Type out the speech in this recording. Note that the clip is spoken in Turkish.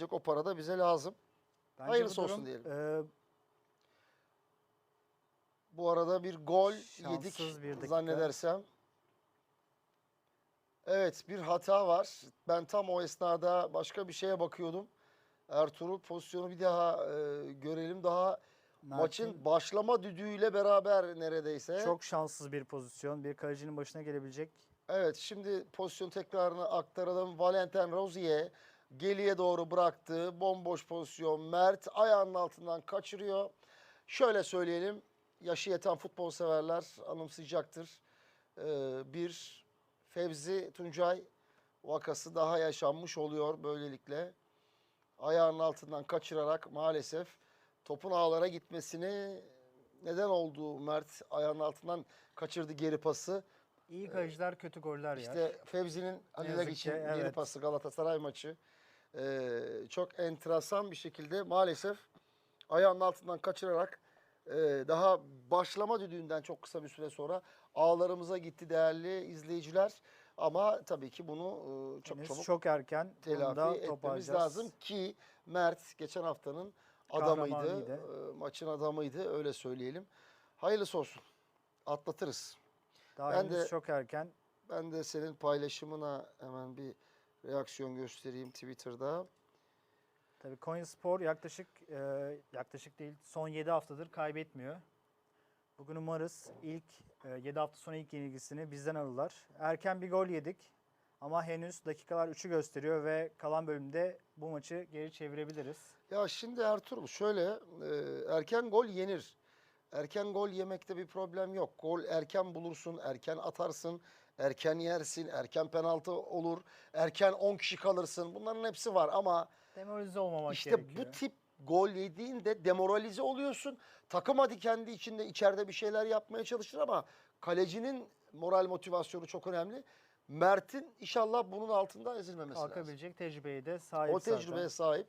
gelecek o para da bize lazım. Bence Hayırlısı bu olsun durum, diyelim. e, Bu arada bir gol Şanssız yedik bir dakika. zannedersem. Evet bir hata var. Ben tam o esnada başka bir şeye bakıyordum. Ertuğrul pozisyonu bir daha e, görelim. Daha Mert'in maçın başlama düdüğüyle beraber neredeyse. çok şanssız bir pozisyon. Bir kalecinin başına gelebilecek. Evet şimdi pozisyon tekrarını aktaralım. Valentin Rozier geriye doğru bıraktı. Bomboş pozisyon. Mert ayağının altından kaçırıyor. Şöyle söyleyelim. Yaşı yeten futbol severler anımsayacaktır. Ee, bir Fevzi Tuncay vakası daha yaşanmış oluyor böylelikle. Ayağının altından kaçırarak maalesef topun ağlara gitmesini neden oldu Mert ayağının altından kaçırdı geri pası. İyi kaleciler kötü goller yer. İşte Fevzi'nin Halil'e için ki, geri evet. pası Galatasaray maçı. Ee, çok enteresan bir şekilde maalesef ayağının altından kaçırarak e, daha başlama düdüğünden çok kısa bir süre sonra ağlarımıza gitti değerli izleyiciler. Ama tabii ki bunu e, çok Henüz çabuk çok erken. Telafi etmemiz lazım ki Mert geçen haftanın adamıydı. E, maçın adamıydı öyle söyleyelim. Hayırlısı olsun. Atlatırız. Daha Ben henüz de- çok erken. Ben de senin paylaşımına hemen bir reaksiyon göstereyim Twitter'da. Tabii Konyaspor yaklaşık e, yaklaşık değil son 7 haftadır kaybetmiyor. Bugün umarız ilk 7 hafta sonra ilk yenilgisini bizden alırlar. Erken bir gol yedik ama henüz dakikalar 3'ü gösteriyor ve kalan bölümde bu maçı geri çevirebiliriz. Ya şimdi Ertuğrul şöyle e, erken gol yenir. Erken gol yemekte bir problem yok. Gol erken bulursun, erken atarsın, erken yersin, erken penaltı olur, erken 10 kişi kalırsın. Bunların hepsi var ama Demoralize olmamak İşte gerekiyor. bu tip gol yediğinde demoralize oluyorsun. Takım hadi kendi içinde içeride bir şeyler yapmaya çalışır ama kalecinin moral motivasyonu çok önemli. Mert'in inşallah bunun altında ezilmemesi lazım. kalkabilecek tecrübeye de sahip O tecrübeye zaten. sahip.